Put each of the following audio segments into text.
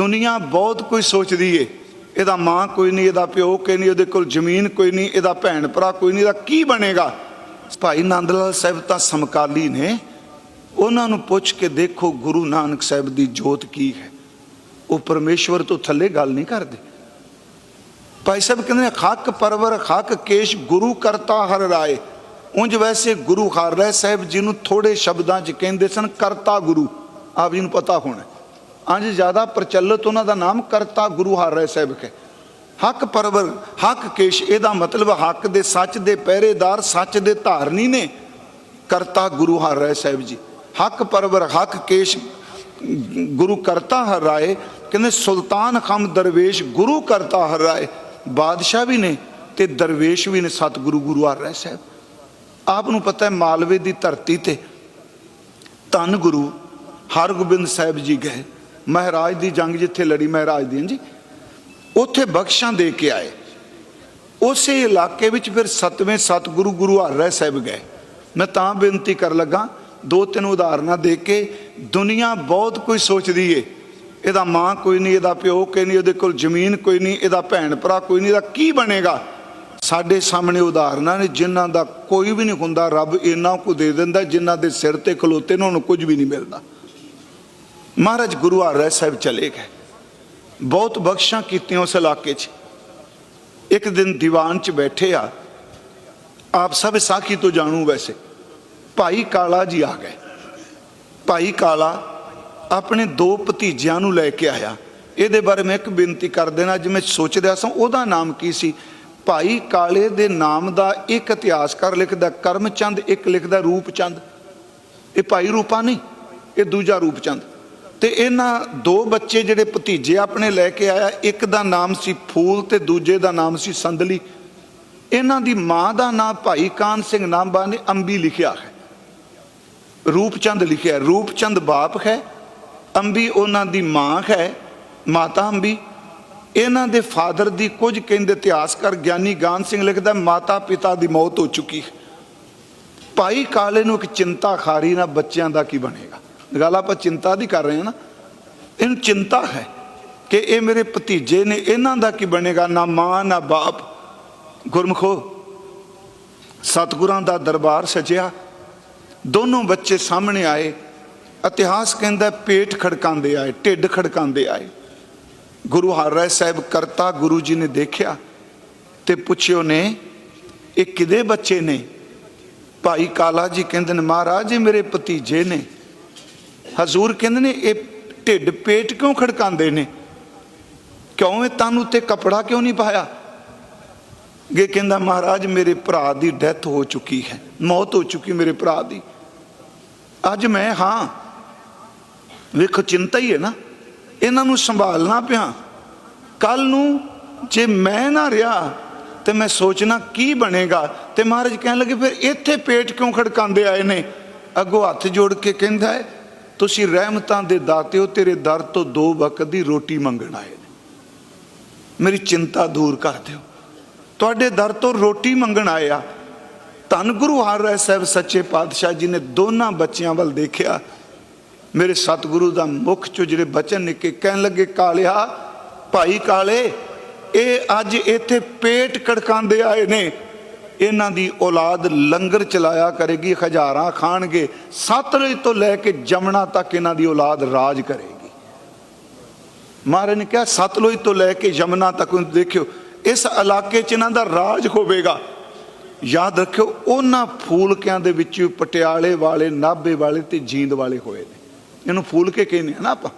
ਦੁਨੀਆ ਬਹੁਤ ਕੋਈ ਸੋਚਦੀ ਏ। ਇਹਦਾ ਮਾਂ ਕੋਈ ਨਹੀਂ, ਇਹਦਾ ਪਿਓ ਕੋਈ ਨਹੀਂ, ਉਹਦੇ ਕੋਲ ਜ਼ਮੀਨ ਕੋਈ ਨਹੀਂ, ਇਹਦਾ ਭੈਣ ਭਰਾ ਕੋਈ ਨਹੀਂ, ਇਹਦਾ ਕੀ ਬਣੇਗਾ? ਭਾਈ ਨੰਦ ਲਾਲ ਸਾਹਿਬ ਤਾਂ ਸਮਕਾਲੀ ਨੇ। ਉਹਨਾਂ ਨੂੰ ਪੁੱਛ ਕੇ ਦੇਖੋ ਗੁਰੂ ਨਾਨਕ ਸਾਹਿਬ ਦੀ ਜੋਤ ਕੀ ਹੈ। ਉਹ ਪਰਮੇਸ਼ਵਰ ਤੋਂ ਥੱਲੇ ਗੱਲ ਨਹੀਂ ਕਰਦੇ। ਭਾਈ ਸਾਹਿਬ ਕਹਿੰਦੇ ਨੇ, ਖੱਕ ਪਰਵਰ, ਖੱਕ ਕੇਸ਼, ਗੁਰੂ ਕਰਤਾ ਹਰ ਰਾਏ। ਉਂਝ ਵੈਸੇ ਗੁਰੂ ਹਰ ਰਾਏ ਸਾਹਿਬ ਜੀ ਨੂੰ ਥੋੜੇ ਸ਼ਬਦਾਂ 'ਚ ਕਹਿੰਦੇ ਸਨ, ਕਰਤਾ ਗੁਰੂ। ਆਪ ਜੀ ਨੂੰ ਪਤਾ ਹੋਣਾ। ਅੰਜ ਜ਼ਿਆਦਾ ਪ੍ਰਚਲਿਤ ਉਹਨਾਂ ਦਾ ਨਾਮ ਕਰਤਾ ਗੁਰੂ ਹਰ ਰਾਏ ਸਾਹਿਬ ਹੈ ਹੱਕ ਪਰਵਰ, ਹੱਕ ਕੇਸ਼, ਇਹਦਾ ਮਤਲਬ ਹੱਕ ਦੇ ਸੱਚ ਦੇ ਪਹਿਰੇਦਾਰ, ਸੱਚ ਦੇ ਧਾਰਨੀ ਨੇ ਕਰਤਾ ਗੁਰੂ ਹਰ ਰਾਏ ਸਾਹਿਬ ਜੀ। ਹੱਕ ਪਰਵਰ, ਹੱਕ ਕੇਸ਼, ਗੁਰੂ ਕਰਤਾ ਹਰ ਰਾਏ ਕਹਿੰਦੇ ਸੁਲਤਾਨ ਖਮ ਦਰਵੇਸ਼ ਗੁਰੂ ਕਰਤਾ ਹਰ ਰਾਏ ਬਾਦਸ਼ਾਹ ਵੀ ਨੇ ਤੇ ਦਰਵੇਸ਼ ਵੀ ਨੇ ਸਤਿਗੁਰੂ ਗੁਰੂ ਹਰ ਰਾਏ ਸਾਹਿਬ। ਆਪ ਨੂੰ ਪਤਾ ਹੈ ਮਾਲਵੇ ਦੀ ਧਰਤੀ ਤੇ ਧੰਨ ਗੁਰੂ ਹਰਗੋਬਿੰਦ ਸਾਹਿਬ ਜੀ ਗਏ। ਮਹਾਰਾਜ ਦੀ ਜੰਗ ਜਿੱਥੇ ਲੜੀ ਮਹਾਰਾਜ ਦੀ ਜੀ ਉੱਥੇ ਬਖਸ਼ਾਂ ਦੇ ਕੇ ਆਏ। ਉਸੇ ਇਲਾਕੇ ਵਿੱਚ ਫਿਰ ਸਤਵੇਂ ਸਤਿਗੁਰੂ ਗੁਰੂ ਹਰ ਰਾਏ ਸਾਹਿਬ ਗਏ। ਮੈਂ ਤਾਂ ਬੇਨਤੀ ਕਰ ਲੱਗਾ ਦੋ ਤਿੰਨ ਉਦਾਹਰਨਾਂ ਦੇ ਕੇ ਦੁਨੀਆ ਬਹੁਤ ਕੋਈ ਸੋਚਦੀ ਏ। ਇਹਦਾ ਮਾਂ ਕੋਈ ਨਹੀਂ, ਇਹਦਾ ਪਿਓ ਕੋਈ ਨਹੀਂ ਉਹਦੇ ਕੋਲ ਜ਼ਮੀਨ ਕੋਈ ਨਹੀਂ, ਇਹਦਾ ਭੈਣ ਭਰਾ ਕੋਈ ਨਹੀਂ, ਇਹਦਾ ਕੀ ਬਣੇਗਾ? ਸਾਡੇ ਸਾਹਮਣੇ ਉਦਾਹਰਨਾਂ ਨੇ ਜਿਨ੍ਹਾਂ ਦਾ ਕੋਈ ਵੀ ਨਹੀਂ ਹੁੰਦਾ, ਰੱਬ ਇੰਨਾ ਕੁ ਦੇ ਦਿੰਦਾ, ਜਿਨ੍ਹਾਂ ਦੇ ਸਿਰ ਤੇ ਖਲੋਤੇ ਨੇ, ਉਹਨੂੰ ਕੁਝ ਵੀ ਨਹੀਂ ਮਿਲਦਾ। ਮਹਾਰਾਜ ਗੁਰੂ ਹਰ ਰਾਏ ਸਾਹਿਬ ਚਲੇ ਗਏ। ਬਹੁਤ ਬਖਸ਼ਾਂ ਕੀਤੀਆਂ ਉਸ ਇਲਾਕੇ 'ਚ। ਇੱਕ ਦਿਨ ਦੀਵਾਨ 'ਚ ਬੈਠੇ ਆ। ਆਪ ਸਭ ਸਾਖੀ ਤੋਂ ਜਾਣੂ ਵੈਸੇ। ਭਾਈ ਕਾਲਾ ਜੀ ਆ ਗਏ। ਭਾਈ ਕਾਲਾ ਆਪਣੇ ਦੋ ਭਤੀਜਿਆਂ ਨੂੰ ਲੈ ਕੇ ਆਇਆ। ਇਹਦੇ ਬਾਰੇ ਮੈਂ ਇੱਕ ਬੇਨਤੀ ਕਰ ਦੇਣਾ, ਅੱਜ ਮੈਂ ਸੋਚ ਰਿਹਾ ਸਾਂ, ਉਹਦਾ ਨਾਮ ਕੀ ਸੀ? ਭਾਈ ਕਾਲੇ ਦੇ ਨਾਮ ਦਾ ਇੱਕ ਇਤਿਹਾਸਕਾਰ ਲਿਖਦਾ, ਕਰਮਚੰਦ ਇੱਕ ਲਿਖਦਾ ਰੂਪਚੰਦ। ਇਹ ਭਾਈ ਰੂਪਾ ਨਹੀਂ, ਇਹ ਦੂਜਾ ਰੂਪਚੰਦ। ਤੇ ਇਹਨਾਂ ਦੋ ਬੱਚੇ ਜਿਹੜੇ ਭਤੀਜੇ ਆਪਣੇ ਲੈ ਕੇ ਆਇਆ, ਇੱਕ ਦਾ ਨਾਮ ਸੀ ਫੂਲ ਤੇ ਦੂਜੇ ਦਾ ਨਾਮ ਸੀ ਸੰਦਲੀ। ਇਹਨਾਂ ਦੀ ਮਾਂ ਦਾ ਨਾਮ ਭਾਈ ਕਾਨ ਸਿੰਘ ਨਾਮਬਾ ਨੇ ਅੰਬੀ ਲਿਖਿਆ ਹੈ। ਰੂਪਚੰਦ ਲਿਖਿਆ ਰੂਪਚੰਦ ਬਾਪ ਹੈ। ਅੰਬੀ ਉਹਨਾਂ ਦੀ ਮਾਂ ਹੈ, ਮਾਤਾ ਅੰਬੀ। ਇਹਨਾਂ ਦੇ ਫਾਦਰ ਦੀ ਕੁਝ ਕਹਿੰਦੇ ਇਤਿਹਾਸਕਾਰ ਗਿਆਨੀ ਗਾਨ ਸਿੰਘ ਲਿਖਦਾ, ਮਾਤਾ ਪਿਤਾ ਦੀ ਮੌਤ ਹੋ ਚੁੱਕੀ ਹੈ। ਭਾਈ ਕਾਲੇ ਨੂੰ ਇੱਕ ਚਿੰਤਾ ਖਾਰੀ ਨਾ ਬੱਚਿਆਂ ਦਾ ਕੀ ਬਣੇਗਾ ਗੱਲ ਆਪਾਂ ਚਿੰਤਾ ਦੀ ਕਰ ਰਹੇ ਹਾਂ ਨਾ, ਇਹਨੂੰ ਚਿੰਤਾ ਹੈ ਕਿ ਇਹ ਮੇਰੇ ਭਤੀਜੇ ਨੇ, ਇਹਨਾਂ ਦਾ ਕੀ ਬਣੇਗਾ? ਨਾ ਮਾਂ, ਨਾ ਬਾਪ। ਗੁਰਮਖੋ, ਸਤਿਗੁਰਾਂ ਦਾ ਦਰਬਾਰ ਸਜਿਆ। ਦੋਨੋਂ ਬੱਚੇ ਸਾਹਮਣੇ ਆਏ। ਇਤਿਹਾਸ ਕਹਿੰਦਾ ਪੇਟ ਖੜਕਾਉਂਦੇ ਆਏ, ਢਿੱਡ ਖੜਕਾਉਂਦੇ ਆਏ। ਗੁਰੂ ਹਰ ਸਾਹਿਬ ਕਰਤਾ, ਗੁਰੂ ਜੀ ਨੇ ਦੇਖਿਆ ਤੇ ਪੁੱਛਿਓ ਨੇ, ਇਹ ਕਿਦੇ ਬੱਚੇ ਨੇ? ਭਾਈ ਕਾਲਾ ਜੀ ਕਹਿੰਦੇ ਨੇ, ਮਹਾਰਾਜ, ਇਹ ਮੇਰੇ ਭਤੀਜੇ ਨੇ। ਹਜ਼ੂਰ ਕਹਿੰਦੇ ਨੇ, ਇਹ ਢਿੱਡ ਪੇਟ ਕਿਉਂ ਖੜਕਾਉਂਦੇ ਨੇ? ਕਿਉਂ ਇਹ ਤਨ ਉੱਤੇ ਕਪੜਾ ਕਿਉਂ ਨਹੀਂ ਪਾਇਆ? ਗੇ ਕਹਿੰਦਾ, ਮਹਾਰਾਜ, ਮੇਰੇ ਭਰਾ ਦੀ ਡੈਥ ਹੋ ਚੁੱਕੀ ਹੈ, ਮੌਤ ਹੋ ਚੁੱਕੀ ਮੇਰੇ ਭਰਾ ਦੀ। ਅੱਜ ਮੈਂ, ਹਾਂ, ਵੇਖੋ, ਚਿੰਤਾ ਹੀ ਹੈ ਨਾ। ਇਹਨਾਂ ਨੂੰ ਸੰਭਾਲਣਾ ਪਿਆ। ਕੱਲ ਨੂੰ ਜੇ ਮੈਂ ਨਾ ਰਿਹਾ, ਤੇ ਮੈਂ ਸੋਚਣਾ ਕੀ ਬਣੇਗਾ? ਤੇ ਮਹਾਰਾਜ ਕਹਿਣ ਲੱਗੇ, ਫਿਰ ਇੱਥੇ ਪੇਟ ਕਿਉਂ ਖੜਕਾਉਂਦੇ ਆਏ ਨੇ? ਅੱਗੋਂ ਹੱਥ ਜੋੜ ਕੇ ਕਹਿੰਦਾ ਹੈ ਤੁਸੀਂ ਰਹਿਮਤਾਂ ਦੇ ਦਾਤਿਓ ਤੇਰੇ ਦਰ ਤੋਂ ਦੋ ਵਕਤ ਦੀ ਰੋਟੀ ਮੰਗਣ ਆਏ ਨੇ। ਮੇਰੀ ਚਿੰਤਾ ਦੂਰ ਕਰ ਦਿਓ। ਤੁਹਾਡੇ ਦਰ ਤੋਂ ਰੋਟੀ ਮੰਗਣ ਆਇਆ ਧੰਨ ਗੁਰੂ ਹਰ ਰਾਏ ਸਾਹਿਬ ਸੱਚੇ ਪਾਤਸ਼ਾਹ ਜੀ ਨੇ ਦੋਨਾਂ ਬੱਚਿਆਂ ਵੱਲ ਦੇਖਿਆ। ਮੇਰੇ ਸਤਿਗੁਰੂ ਦਾ ਮੁਖ ਚੋਂ ਜਿਹੜੇ ਬਚਨ ਨਿੱਕੇ ਕਹਿਣ ਲੱਗੇ, ਕਾਲਿਆ, ਭਾਈ ਕਾਲੇ, ਇਹ ਅੱਜ ਇੱਥੇ ਪੇਟ ਕੜਕਾਉਂਦੇ ਆਏ ਨੇ। ਇਹਨਾਂ ਦੀ ਔਲਾਦ ਲੰਗਰ ਚਲਾਇਆ ਕਰੇਗੀ, ਹਜ਼ਾਰਾਂ ਖਾਣਗੇ ਸਤਲੁਜ ਤੋਂ ਲੈ ਕੇ ਜਮਨਾ ਤੱਕ ਇਹਨਾਂ ਦੀ ਔਲਾਦ ਰਾਜ ਕਰੇਗੀ। ਮਹਾਰਾਜ ਨੇ ਕਿਹਾ ਸਤਲੁਜ ਤੋਂ ਲੈ ਕੇ ਯਮਨਾ ਤੱਕ ਦੇਖਿਓ, ਇਸ ਇਲਾਕੇ 'ਚ ਇਹਨਾਂ ਦਾ ਰਾਜ ਹੋਵੇਗਾ। ਯਾਦ ਰੱਖਿਓ, ਉਹਨਾਂ ਫੂਲਕਿਆਂ ਦੇ ਵਿੱਚ ਪਟਿਆਲੇ ਵਾਲੇ, ਨਾਭੇ ਵਾਲੇ ਤੇ ਜੀਂਦ ਵਾਲੇ ਹੋਏ ਨੇ। ਇਹਨੂੰ ਫੂਲਕੇ ਕਹਿੰਦੇ ਆ ਨਾ ਆਪਾਂ।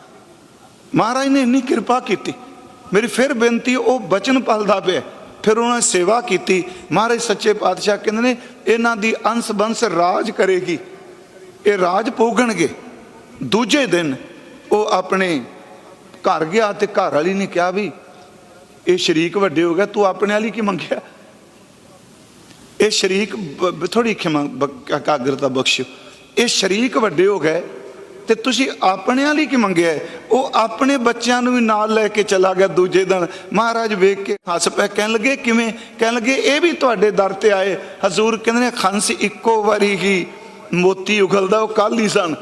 ਮਹਾਰਾਜ ਨੇ ਇੰਨੀ ਕਿਰਪਾ ਕੀਤੀ। ਮੇਰੀ ਫਿਰ ਬੇਨਤੀ, ਉਹ ਬਚਨ ਪਲਦਾ ਪਿਆ। ਫਿਰ ਉਹਨਾਂ ਨੇ ਸੇਵਾ ਕੀਤੀ। ਮਹਾਰਾਜ ਸੱਚੇ ਪਾਤਸ਼ਾਹ ਕਹਿੰਦੇ ਨੇ, ਇਹਨਾਂ ਦੀ ਅੰਸ ਬੰਸ ਰਾਜ ਕਰੇਗੀ। ਇਹ ਰਾਜ ਪੋਗਣਗੇ। ਦੂਜੇ ਦਿਨ ਉਹ ਆਪਣੇ ਘਰ ਗਿਆ ਤੇ ਘਰ ਵਾਲੀ ਨੇ ਕਿਹਾ ਵੀ, ਇਹ ਸ਼ਰੀਕ ਵੱਡੇ ਹੋ ਗਿਆ, ਤੂੰ ਆਪਣੇ ਵਾਲੀ ਕੀ ਮੰਗਿਆ? ਇਹ ਸ਼ਰੀਕ ਥੋੜੀ ਖਿਮਾ ਕਾਗਰਤਾ ਬਖਸ਼ ਇਹ ਸ਼ਰੀਕ ਵੱਡੇ ਹੋ ਗਏ। ਤੇ ਤੁਸੀਂ ਆਪਣਿਆਂ ਲਈ ਕੀ ਮੰਗਿਆ ਉਹ ਆਪਣੇ ਬੱਚਿਆਂ ਨੂੰ ਵੀ ਨਾਲ ਲੈ ਕੇ ਚਲਾ ਗਿਆ ਦੂਜੇ ਦਿਨ। ਮਹਾਰਾਜ ਵੇਖ ਕੇ ਹੱਸ ਪੈ ਕਹਿਣ ਲੱਗੇ, ਕਿਵੇਂ? ਕਹਿਣ ਲੱਗੇ, ਇਹ ਵੀ ਤੁਹਾਡੇ ਦਰ ਤੇ ਆਏ। ਹਜ਼ੂਰ ਕਹਿੰਦੇ ਨੇ, ਖੰਸ ਇੱਕੋ ਵਾਰੀ ਹੀ ਮੋਤੀ ਉਗਲਦਾ, ਉਹ ਕੱਲ ਹੀ ਸਨ।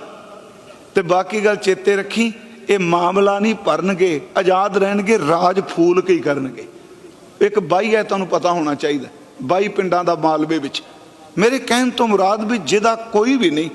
ਤੇ ਬਾਕੀ ਗੱਲ ਚੇਤੇ ਰੱਖੀ, ਇਹ ਮਾਮਲਾ ਨਹੀਂ ਭਰਨਗੇ, ਆਜ਼ਾਦ ਰਹਿਣਗੇ, ਰਾਜ ਫੂਲ ਕੇ ਹੀ ਕਰਨਗੇ। ਇੱਕ ਬਾਈ ਹੈ, ਤੁਹਾਨੂੰ ਪਤਾ ਹੋਣਾ ਚਾਹੀਦਾ। ਬਾਈ ਪਿੰਡਾਂ ਦਾ ਮਾਲਵੇ ਵਿੱਚ। ਮੇਰੇ ਕਹਿਣ ਤੋਂ ਮੁਰਾਦ ਵੀ ਜਿਹਦਾ ਕੋਈ ਵੀ ਨਹੀਂ।